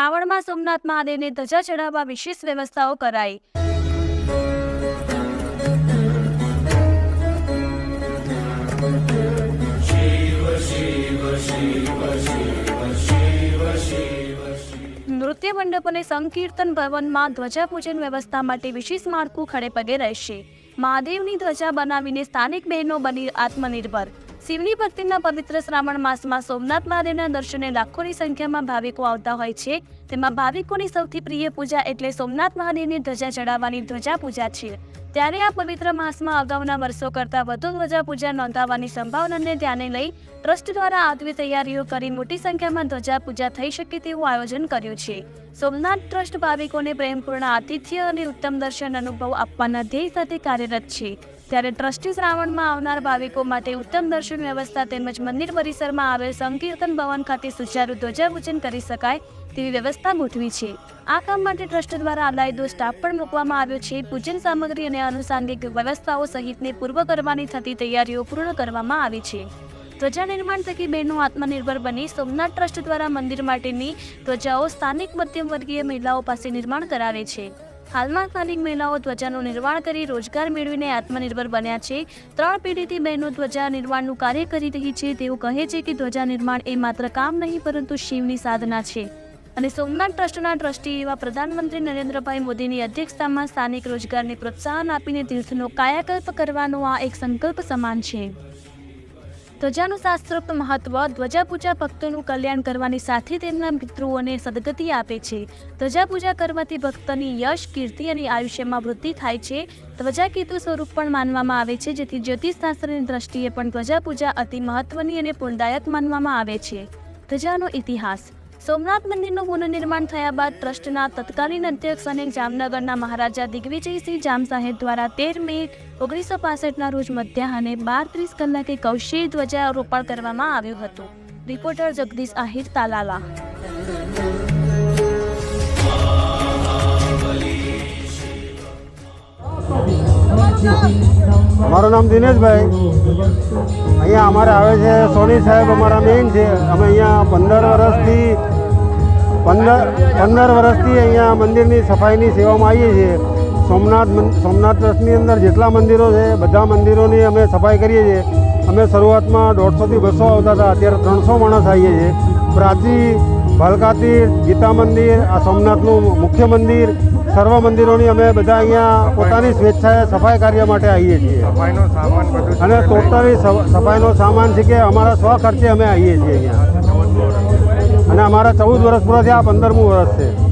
શ્રાવણમાં સોમનાથ મહાદેવને ધજા ચઢાવવા વિશેષ વ્યવસ્થાઓ કરાઈ. નૃત્ય મંડપ અને સંકીર્તન ભવનમાં ધ્વજા પૂજન વ્યવસ્થા માટે વિશેષ માળખું ખડે પગે રહેશે. મહાદેવની ધ્વજા બનાવીને સ્થાનિક બહેનો બની આત્મનિર્ભર. શિવની ભક્તિના પવિત્ર શ્રાવણ માસમાં સોમનાથ મહાદેવના દર્શને લાખોની સંખ્યામાં ભાવિકો આવતા હોય છે. તેમાં ભાવિકોની સૌથી પ્રિય પૂજા એટલે સોમનાથ મહાદેવની ધ્વજા ચડાવવાની ધ્વજા પૂજા છે. ત્યારે આ પવિત્ર માસમાં અગાઉના વર્ષો કરતાં વધુ ધ્વજા પૂજા નોંધાવવાની સંભાવનાને ધ્યાને લઈ ટ્રસ્ટ દ્વારા આગવી તૈયારીઓ કરી મોટી સંખ્યામાં ધ્વજા પૂજા થઈ શકે તેવું આયોજન કર્યું છે. સોમનાથ ટ્રસ્ટ ભાવિકોને પ્રેમપૂર્ણ આતિથ્ય અને ઉત્તમ દર્શન અનુભવ આપવાના ધ્યેય સાથે કાર્યરત છે. ત્યારે ટ્રસ્ટી શ્રાવણમાં આવનાર ભાવિકો માટે ઉત્તમ દર્શન વ્યવસ્થા તેમજ મંદિર પરિસરમાં આવેલ સંકીર્તન ભવન ખાતે સુચારુ ધ્વજાપૂજન કરી શકાય તેવી વ્યવસ્થા ગોઠવી છે. આ કામ માટે ટ્રસ્ટ દ્વારા અલાયદો સ્ટાફ પણ મૂકવામાં આવ્યો છે. પૂજન સામગ્રી અને આનુષાંગિક વ્યવસ્થાઓ સહિતને પૂર્વ કરવાની થતી તૈયારીઓ પૂર્ણ કરવામાં આવી છે. ધ્વજા નિર્માણ થકી બહેનો આત્મનિર્ભર બની સોમનાથ ટ્રસ્ટ દ્વારા મંદિર માટેની ધ્વજાઓ સ્થાનિક મધ્યમ વર્ગીય મહિલાઓ પાસે નિર્માણ કરાવે છે. હાલમાં સ્થાનિક મહિલાઓ ધ્વજાનું નિર્માણ કરી રોજગાર મેળવીને આત્મનિર્ભર બન્યા છે. ત્રણ પેઢીથી બહેનો ધ્વજા નિર્માણનું કાર્ય કરી રહી છે. તેઓ કહે છે કે ધ્વજા નિર્માણ એ માત્ર કામ નહીં, પરંતુ શિવની સાધના છે. અને સોમનાથ ટ્રસ્ટના ટ્રસ્ટી એવા પ્રધાનમંત્રી નરેન્દ્રભાઈ મોદીની અધ્યક્ષતામાં સ્થાનિક રોજગારને પ્રોત્સાહન આપીને તીર્થનો કાયાકલ્પ કરવાનો આ એક સંકલ્પ સમાન છે. ધ્વજાનું શાસ્ત્રોક્ત મહત્વ ધ્વજા પૂજા ભક્તોનું કલ્યાણ કરવાની સાથે તેમના મિત્રોને સદગતિ આપે છે. ધ્વજા પૂજા કરવાથી ભક્તની યશ, કીર્તિ અને આયુષ્યમાં વૃદ્ધિ થાય છે. ધ્વજા કેતુ સ્વરૂપ પણ માનવામાં આવે છે, જેથી જ્યોતિષશાસ્ત્રની દ્રષ્ટિએ પણ ધ્વજા પૂજા અતિ મહત્વની અને પુણ્યદાયક માનવામાં આવે છે. ધ્વજાનો ઇતિહાસ. સોમનાથ મંદિરનું પુનઃનિર્માણ થયા બાદ ટ્રસ્ટના તત્કાલીન અધ્યક્ષ અને જામનગરના મહારાજા દિગ્વિજયસિંહ જામ સાહેબ દ્વારા તેર મે ઓગણીસો પાસઠના રોજ મધ્યાહને બાર ત્રીસ કલાકે કૌશિક ધ્વજારોપણ કરવામાં આવ્યું હતું. રિપોર્ટર જગદીશ આહિર તાલાલા. અમારું નામ દિનેશભાઈ. અહીંયા અમારે આવે છે, સોની સાહેબ અમારા મેઇન છે. અમે અહીંયા પંદર વર્ષથી, પંદર પંદર વર્ષથી અહીંયા મંદિરની સફાઈની સેવામાં આવીએ છીએ. સોમનાથ સોમનાથ ટ્રસ્ટની અંદર જેટલા મંદિરો છે, બધા મંદિરોની અમે સફાઈ કરીએ છીએ. અમે શરૂઆતમાં દોઢસોથી બસો આવતા હતા, અત્યારે ત્રણસો માણસ આવીએ છીએ. પ્રાચી ભાલકાતીર ગીતા મંદિર, આ સોમનાથનું મુખ્ય મંદિર સર્વ મંદિરોની અમે બધા અહીંયા પોતાની સ્વેચ્છાએ સફાઈ કાર્ય માટે આવીએ છીએ. સફાઈનો સામાન બધું અને ટોટલી સફાઈનો સામાન છે કે અમારા સ્વ ખર્ચે અમે આવીએ છીએ અહીંયા. અને અમારા ચૌદ વર્ષ પૂરા થયા પંદરમું વર્ષ છે.